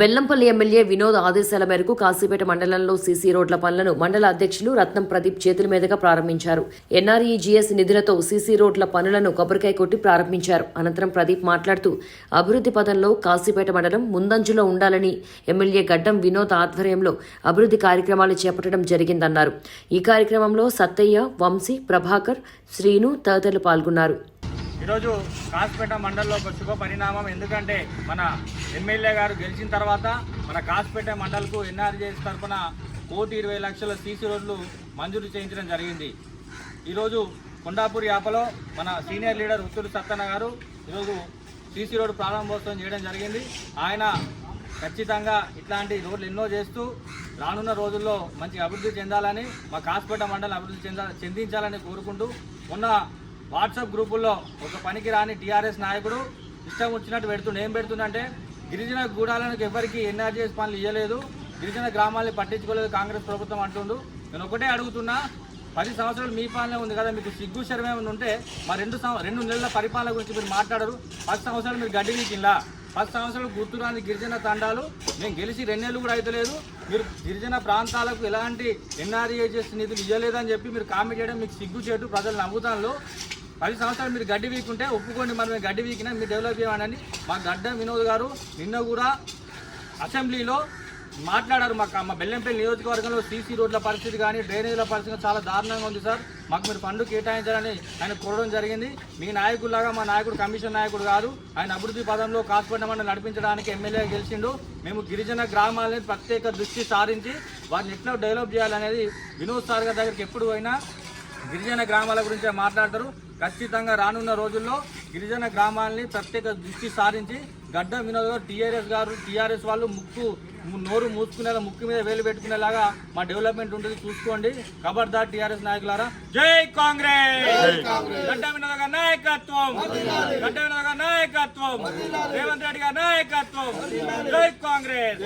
Bellampalli MLA Vinod ఆదేశాల మేరకు కాశీపేట మండలంలో సీసీ రోడ్ల పనులను మండల అధ్యక్షులు రత్నం ప్రదీప్ చేతుల మీదుగా ప్రారంభించారు. ఎన్ఆర్ఈజీఎస్ నిధులతో సీసీ రోడ్ల పనులను కొబ్బరికాయ కొట్టి ప్రారంభించారు. అనంతరం ప్రదీప్ మాట్లాడుతూ అభివృద్ధి పదంలో కాశీపేట మండలం ముందంజలో ఉండాలని ఎమ్మెల్యే గడ్డం వినోద్ ఆధ్వర్యంలో అభివృద్ధి కార్యక్రమాలు చేపట్టడం జరిగిందన్నారు. ఈ కార్యక్రమంలో సత్తయ్య వంశీ ప్రభాకర్ శ్రీను తదితరులు పాల్గొన్నారు. ఈరోజు కాసిపేట మండలంలో ఒక శుభ పరిణామం. ఎందుకంటే మన ఎమ్మెల్యే గారు గెలిచిన తర్వాత మన కాసిపేట మండలకు ఎన్ఆర్జేఎస్ తరఫున కోటి ఇరవై లక్షల సీసీ రోడ్లు మంజూరు చేయించడం జరిగింది. ఈరోజు కొండాపూర్ యాపలో మన సీనియర్ లీడర్ ఉత్తూరు సత్తన్న గారు ఈరోజు సీసీ రోడ్డు ప్రారంభోత్సవం చేయడం జరిగింది. ఆయన ఖచ్చితంగా ఇట్లాంటి రోడ్లు ఎన్నో చేస్తూ రానున్న రోజుల్లో మంచి అభివృద్ధి చెందాలని మా కాసిపేట మండలం అభివృద్ధి చెందా చెందించాలని కోరుకుంటూ మొన్న వాట్సాప్ గ్రూపుల్లో ఒక పనికి రాని టీఆర్ఎస్ నాయకుడు ఇష్టం వచ్చినట్టు పెడుతుండే. ఏం పెడుతుందంటే గిరిజన గూడాలకు ఎవరికి ఎన్ఆర్జీఎస్ పనులు ఇవ్వలేదు గిరిజన గ్రామాల్ని పట్టించుకోలేదు కాంగ్రెస్ ప్రభుత్వం అంటుండు. నేను ఒకటే అడుగుతున్నా పది సంవత్సరాలు మీ పాలనే ఉంది కదా మీకు సిగ్గు శరం ఉంటే మా రెండు సంవ రెండు నెలల పరిపాలన గురించి మీరు మాట్లాడరు. పది సంవత్సరాలు మీరు గడ్డి వీకిందా పది సంవత్సరాలు గుర్తురాని గిరిజన తండాలు మేము గెలిచి రెండేళ్ళు కూడా అవుతలేదు మీరు గిరిజన ప్రాంతాలకు ఎలాంటి ఎన్ఆర్ఏజెస్ నిధులు ఇవ్వలేదని చెప్పి మీరు కామెంట్ చేయడం మీకు సిగ్గు చేయడం ప్రజలు నవ్వుతాను పది సంవత్సరాలు మీరు గడ్డి వీకుంటే ఒప్పుకోండి మనం గడ్డి వీకినా మీరు డెవలప్ చేయమని మా గడ్డ వినోద్ గారు నిన్న కూడా అసెంబ్లీలో మాట్లాడారు మాకు. మా బెల్లంపల్లి నియోజకవర్గంలో సీసీ రోడ్ల పరిస్థితి కానీ డ్రైనేజీల పరిస్థితి చాలా దారుణంగా ఉంది సార్. మాకు మీరు ఫండ్ కేటాయించాలని ఆయన కోరడం జరిగింది. మీ నాయకుల్లాగా మా నాయకుడు కమిషన్ నాయకుడు కాదు. ఆయన అభివృద్ధి పదంలో కాసుపట్ట మండలి నడిపించడానికి ఎమ్మెల్యే గెలిచిండు. మేము గిరిజన గ్రామాలని ప్రత్యేక దృష్టి సారించి వారిని ఎట్లా డెవలప్ చేయాలనేది వినోద్ సార్ గారి దగ్గరికి ఎప్పుడు పోయినా గిరిజన గ్రామాల గురించి మాట్లాడతారు. ఖచ్చితంగా రానున్న రోజుల్లో గిరిజన గ్రామాలని ప్రత్యేక దృష్టి సారించి గడ్డ వినోద్ గారు టీఆర్ఎస్ గారు టీఆర్ఎస్ వాళ్ళు ముక్కు నోరు మూసుకునేలా ముక్కు మీద వేలు పెట్టుకునేలాగా మా డెవలప్మెంట్ ఉంటుంది. చూసుకోండి. ఖబర్దార్ టీఆర్ఎస్ నాయకులారా. జై కాంగ్రెస్! గడ్డ వినోద్ గారి నాయకత్వం! గడ్డ వినోద్ గారి నాయకత్వం! రేవంత్ రెడ్డి గారి నాయకత్వం! జై కాంగ్రెస్!